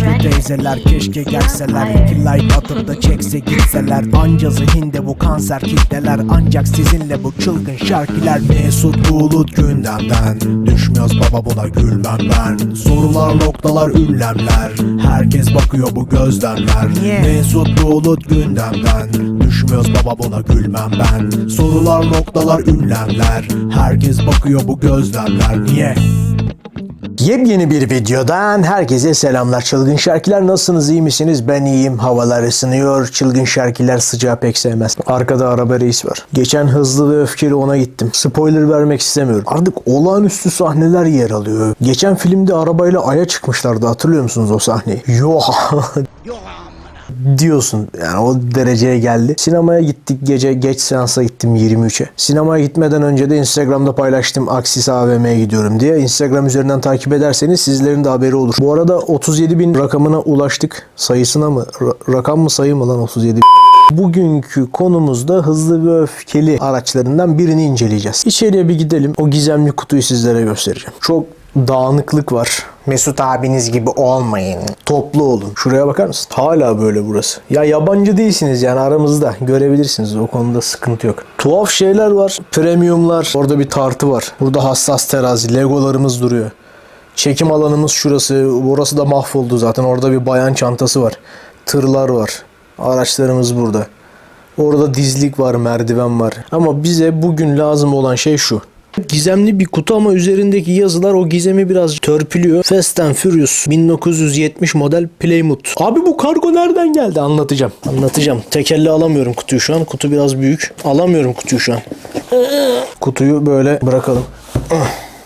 yaşlı teyzeler keşke gelseler. İki like atıp da çekse gitseler. Anca zihinde bu kanser kitleler. Ancak sizinle bu çılgın şarkiler. Mesut Bulut gündemden. Düşmüyoruz baba buna gülmem ben Sorular noktalar ünlemler. Herkes bakıyor bu gözlemler. Mesut Bulut gündemden. Düşmüyoruz baba buna gülmem ben Sorular noktalar ünlemler. Herkes bakıyor bu gözlemler. Niye? Yepyeni bir videodan herkese selamlar. Çılgın şarkiler nasılsınız iyi misiniz? Ben iyiyim. Havalar ısınıyor. Çılgın şarkiler sıcağı pek sevmez. Arkada araba reis var. Geçen hızlı ve öfkeli ona gittim. Spoiler vermek istemiyorum. Artık olağanüstü sahneler yer alıyor. Geçen filmde arabayla aya çıkmışlardı. Hatırlıyor musunuz o sahneyi? Yok. diyorsun. Yani o dereceye geldi. Sinemaya gittik gece geç seansa gittim 23'e. Sinemaya gitmeden önce de Instagram'da paylaştım Aksis AVM'ye gidiyorum diye. Instagram üzerinden takip ederseniz sizlerin de haberi olur. Bu arada 37 bin rakamına ulaştık. Sayısına mı? Ra- rakam mı sayı mı lan 37 bin? Bugünkü konumuzda hızlı ve öfkeli araçlarından birini inceleyeceğiz. İçeriye bir gidelim. O gizemli kutuyu sizlere göstereceğim. Çok dağınıklık var. Mesut abiniz gibi olmayın. Toplu olun. Şuraya bakar mısın? Hala böyle burası. Ya yabancı değilsiniz yani aramızda. Görebilirsiniz. O konuda sıkıntı yok. Tuhaf şeyler var. Premiumlar. Orada bir tartı var. Burada hassas terazi. Legolarımız duruyor. Çekim alanımız şurası. Burası da mahvoldu zaten. Orada bir bayan çantası var. Tırlar var. Araçlarımız burada. Orada dizlik var, merdiven var. Ama bize bugün lazım olan şey şu. Gizemli bir kutu ama üzerindeki yazılar o gizemi biraz törpülüyor. Fast and Furious 1970 model Plymouth. Abi bu kargo nereden geldi? Anlatacağım. Anlatacağım. Tekerle alamıyorum kutuyu şu an. Kutu biraz büyük. Alamıyorum kutuyu şu an. Kutuyu böyle bırakalım.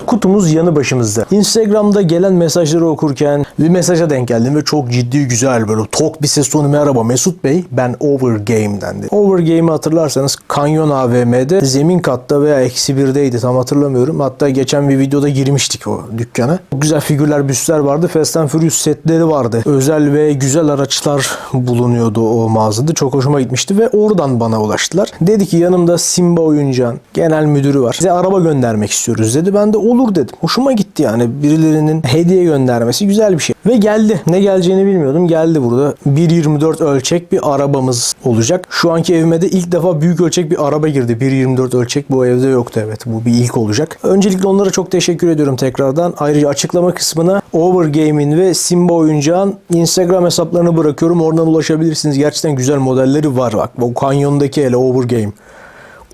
Kutumuz yanı başımızda. Instagram'da gelen mesajları okurken bir mesaja denk geldim ve çok ciddi güzel böyle tok bir ses tonu merhaba Mesut Bey ben Overgame'den dedi. Overgame'i hatırlarsanız Kanyon AVM'de zemin katta veya eksi birdeydi tam hatırlamıyorum. Hatta geçen bir videoda girmiştik o dükkana. Çok güzel figürler büstler vardı. Fast and Furious setleri vardı. Özel ve güzel araçlar bulunuyordu o mağazada. Çok hoşuma gitmişti ve oradan bana ulaştılar. Dedi ki yanımda Simba Oyuncağın genel müdürü var. Size araba göndermek istiyoruz dedi. Ben de olur dedim. Hoşuma gitti yani. Birilerinin hediye göndermesi güzel bir şey. Ve geldi. Ne geleceğini bilmiyordum. Geldi burada. 1.24 ölçek bir arabamız olacak. Şu anki evime de ilk defa büyük ölçek bir araba girdi. 1.24 ölçek bu evde yoktu evet. Bu bir ilk olacak. Öncelikle onlara çok teşekkür ediyorum tekrardan. Ayrıca açıklama kısmına Overgame'in ve Simba Oyuncağın Instagram hesaplarını bırakıyorum. Oradan ulaşabilirsiniz. Gerçekten güzel modelleri var. Bak bu kanyondaki hele Overgame.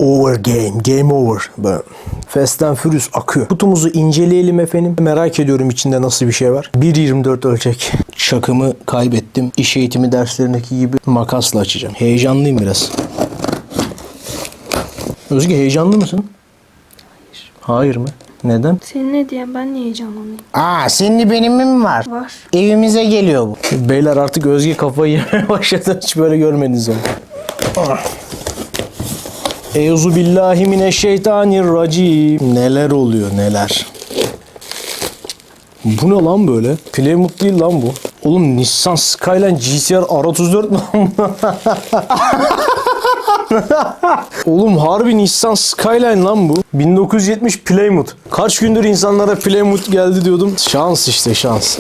Over game, game over. Böyle Fast and Furious akıyor. Kutumuzu inceleyelim efendim. Merak ediyorum içinde nasıl bir şey var. 1.24 ölçek. Çakımı kaybettim. İş eğitimi derslerindeki gibi makasla açacağım. Heyecanlıyım biraz. Özge heyecanlı mısın? Hayır mı? Neden? Senin ne diyen ben niye heyecanlanayım? Aa senin benim mi var? Var. Evimize geliyor bu. Beyler artık Özge kafayı yemeye başladı. Hiç böyle görmediniz onu. Euzu billahi mineşşeytanirracim. Neler oluyor neler. Bu ne lan böyle? Plymouth değil lan bu. Oğlum Nissan Skyline GTR R34 mi lan bu? Oğlum harbi Nissan Skyline lan bu. 1970 Plymouth. Kaç gündür insanlara Plymouth geldi diyordum. Şans işte şans.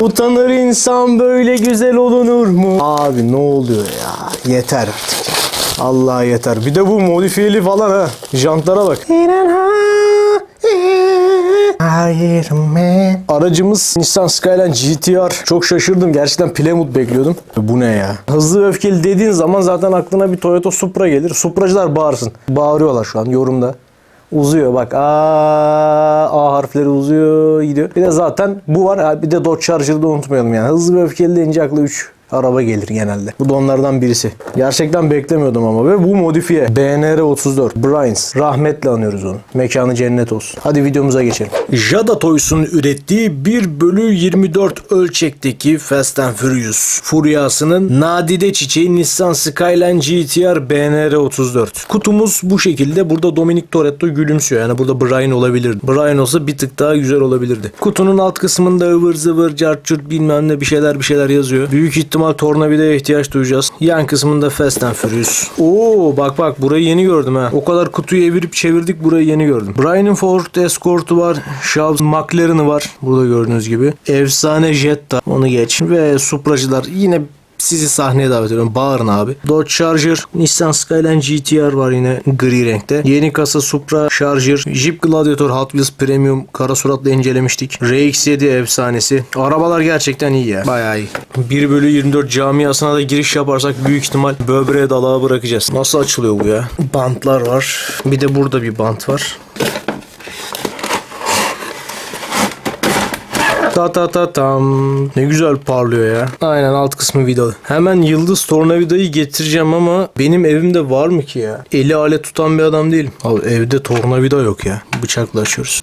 Utanır insan böyle güzel olunur mu? Abi ne oluyor ya? Yeter artık. Allah yeter. Bir de bu modifiyeli falan ha. Jantlara bak. Man. Aracımız Nissan Skyline GTR. Çok şaşırdım. Gerçekten Plymouth bekliyordum. Bu ne ya? Hızlı ve öfkeli dediğin zaman zaten aklına bir Toyota Supra gelir. Supracılar bağırsın. Bağırıyorlar şu an yorumda. Uzuyor bak. Aa, A harfleri uzuyor gidiyor. Bir de zaten bu var. Bir de Dodge Charger'ı da unutmayalım yani. Hızlı ve öfkeli deyince akla 3 araba gelir genelde. Bu da onlardan birisi. Gerçekten beklemiyordum ama ve bu modifiye. BNR 34. Bryans. Rahmetle anıyoruz onu. Mekanı cennet olsun. Hadi videomuza geçelim. Jada Toys'un ürettiği 1 bölü 24 ölçekteki Fast and Furious furyasının nadide çiçeği Nissan Skyline GTR BNR 34. Kutumuz bu şekilde. Burada Dominic Toretto gülümsüyor. Yani burada Brian olabilirdi. Brian olsa bir tık daha güzel olabilirdi. Kutunun alt kısmında ıvır zıvır, cartçurt bilmem ne bir şeyler bir şeyler yazıyor. Büyük ihtimal ihtimal tornavidaya ihtiyaç duyacağız. Yan kısmında Fast and Furious. Oo bak bak burayı yeni gördüm ha. O kadar kutuyu evirip çevirdik burayı yeni gördüm. Brian'ın Ford Escort'u var. Schaub's McLaren'ı var. Burada gördüğünüz gibi. Efsane Jetta. Onu geç. Ve Supra'cılar yine sizi sahneye davet ediyorum. Bağırın abi. Dodge Charger, Nissan Skyline GTR var yine gri renkte. Yeni kasa Supra Charger, Jeep Gladiator Hot Wheels Premium kara suratla incelemiştik. RX-7 efsanesi. Arabalar gerçekten iyi ya. Bayağı iyi. 1 bölü 24 camiasına da giriş yaparsak büyük ihtimal böbreğe dalağa bırakacağız. Nasıl açılıyor bu ya? Bantlar var. Bir de burada bir bant var. Ta ta ta tam. Ne güzel parlıyor ya. Aynen alt kısmı vidalı. Hemen yıldız tornavidayı getireceğim ama benim evimde var mı ki ya? Eli alet tutan bir adam değilim. Abi evde tornavida yok ya. Bıçakla açıyoruz.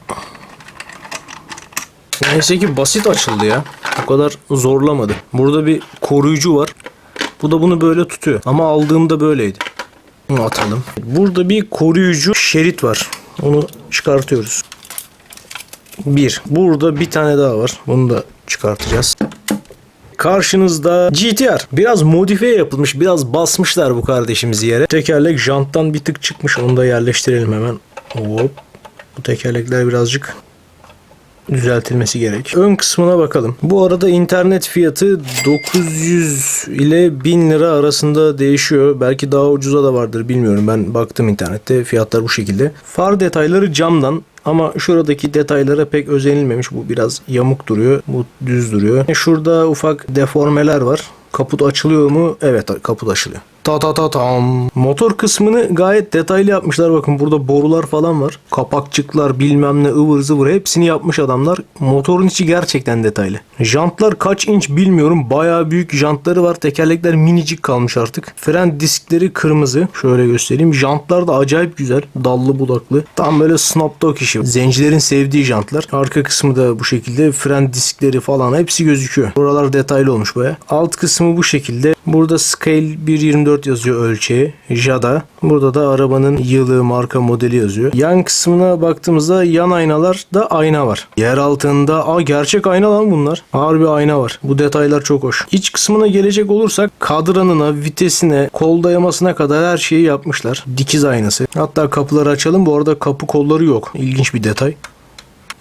Neyse ki basit açıldı ya. O kadar zorlamadı. Burada bir koruyucu var. Bu da bunu böyle tutuyor. Ama aldığımda böyleydi. Bunu atalım. Burada bir koruyucu şerit var. Onu çıkartıyoruz. Bir. Burada bir tane daha var. Bunu da çıkartacağız. Karşınızda GTR. Biraz modifiye yapılmış. Biraz basmışlar bu kardeşimizi yere. Tekerlek janttan bir tık çıkmış. Onu da yerleştirelim hemen. Hop. Bu tekerlekler birazcık düzeltilmesi gerek. Ön kısmına bakalım. Bu arada internet fiyatı 900 ile 1000 lira arasında değişiyor. Belki daha ucuza da vardır bilmiyorum. Ben baktım internette fiyatlar bu şekilde. Far detayları camdan ama şuradaki detaylara pek özenilmemiş. Bu biraz yamuk duruyor. Bu düz duruyor. Şurada ufak deformeler var. Kaput açılıyor mu? Evet kaput açılıyor. Ta ta ta tam. Motor kısmını gayet detaylı yapmışlar. Bakın burada borular falan var. Kapakçıklar bilmem ne ıvır zıvır hepsini yapmış adamlar. Motorun içi gerçekten detaylı. Jantlar kaç inç bilmiyorum. Bayağı büyük jantları var. Tekerlekler minicik kalmış artık. Fren diskleri kırmızı. Şöyle göstereyim. Jantlar da acayip güzel. Dallı budaklı. Tam böyle Snoop Dogg işi. Zencilerin sevdiği jantlar. Arka kısmı da bu şekilde. Fren diskleri falan hepsi gözüküyor. Buralar detaylı olmuş baya. Alt kısmı bu şekilde. Burada Scale 1.24 yazıyor ölçeği. Jada. Burada da arabanın yılı, marka, modeli yazıyor. Yan kısmına baktığımızda yan aynalar da ayna var. Yer altında aa gerçek ayna lan bunlar. Harbi ayna var. Bu detaylar çok hoş. İç kısmına gelecek olursak kadranına, vitesine, kol dayamasına kadar her şeyi yapmışlar. Dikiz aynası. Hatta kapıları açalım. Bu arada kapı kolları yok. İlginç bir detay.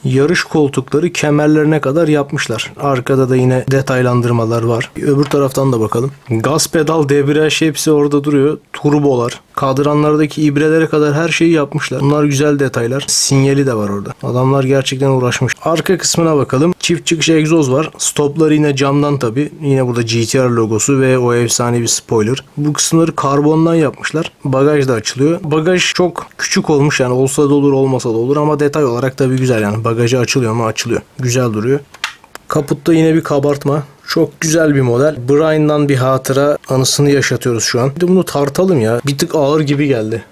Yarış koltukları kemerlerine kadar yapmışlar. Arkada da yine detaylandırmalar var. Öbür taraftan da bakalım. Gaz pedal, debriyaj hepsi orada duruyor. Turbolar, kadranlardaki ibrelere kadar her şeyi yapmışlar. Bunlar güzel detaylar. Sinyali de var orada. Adamlar gerçekten uğraşmış. Arka kısmına bakalım. Çift çıkış egzoz var. Stopları yine camdan tabi. Yine burada GTR logosu ve o efsane bir spoiler. Bu kısımları karbondan yapmışlar. Bagaj da açılıyor. Bagaj çok küçük olmuş yani olsa da olur olmasa da olur ama detay olarak tabi güzel yani. Bagajı açılıyor mu açılıyor. Güzel duruyor. Kaputta yine bir kabartma. Çok güzel bir model. Brian'dan bir hatıra anısını yaşatıyoruz şu an. Bir bunu tartalım ya. Bir tık ağır gibi geldi.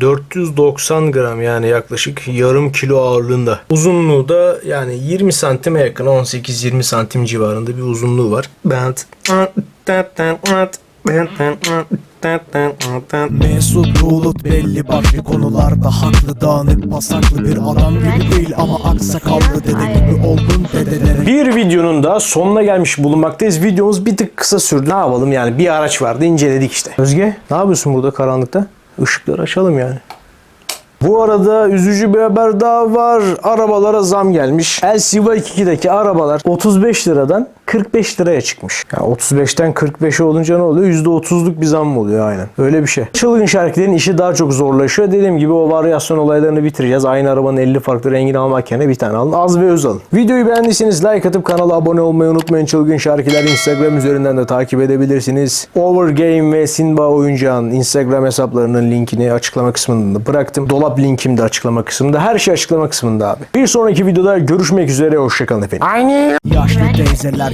490 gram yani yaklaşık yarım kilo ağırlığında. Uzunluğu da yani 20 santime yakın 18-20 santim civarında bir uzunluğu var. Bent. Mesut Bulut belli başlı konularda haklı dağınık pasaklı bir adam gibi değil ama aksakallı dede gibi oldun dedelere Bir videonun da sonuna gelmiş bulunmaktayız. Videomuz bir tık kısa sürdü. Ne yapalım yani bir araç vardı inceledik işte. Özge ne yapıyorsun burada karanlıkta? Işıkları açalım yani. Bu arada üzücü bir haber daha var. Arabalara zam gelmiş. LCV2'deki arabalar 35 liradan 45 liraya çıkmış. Yani 35'ten 45'e olunca ne oluyor? %30'luk bir zam mı oluyor aynen. Öyle bir şey. Çılgın şarkıların işi daha çok zorlaşıyor. Dediğim gibi o varyasyon olaylarını bitireceğiz. Aynı arabanın 50 farklı rengini almak yerine bir tane alın. Az ve öz alın. Videoyu beğendiyseniz like atıp kanala abone olmayı unutmayın. Çılgın şarkılar Instagram üzerinden de takip edebilirsiniz. Overgame ve Sinba Oyuncağın Instagram hesaplarının linkini açıklama kısmında bıraktım. Dolap linkim de açıklama kısmında. Her şey açıklama kısmında abi. Bir sonraki videoda görüşmek üzere. Hoşçakalın efendim. Aynı. Yaşlı teyzeler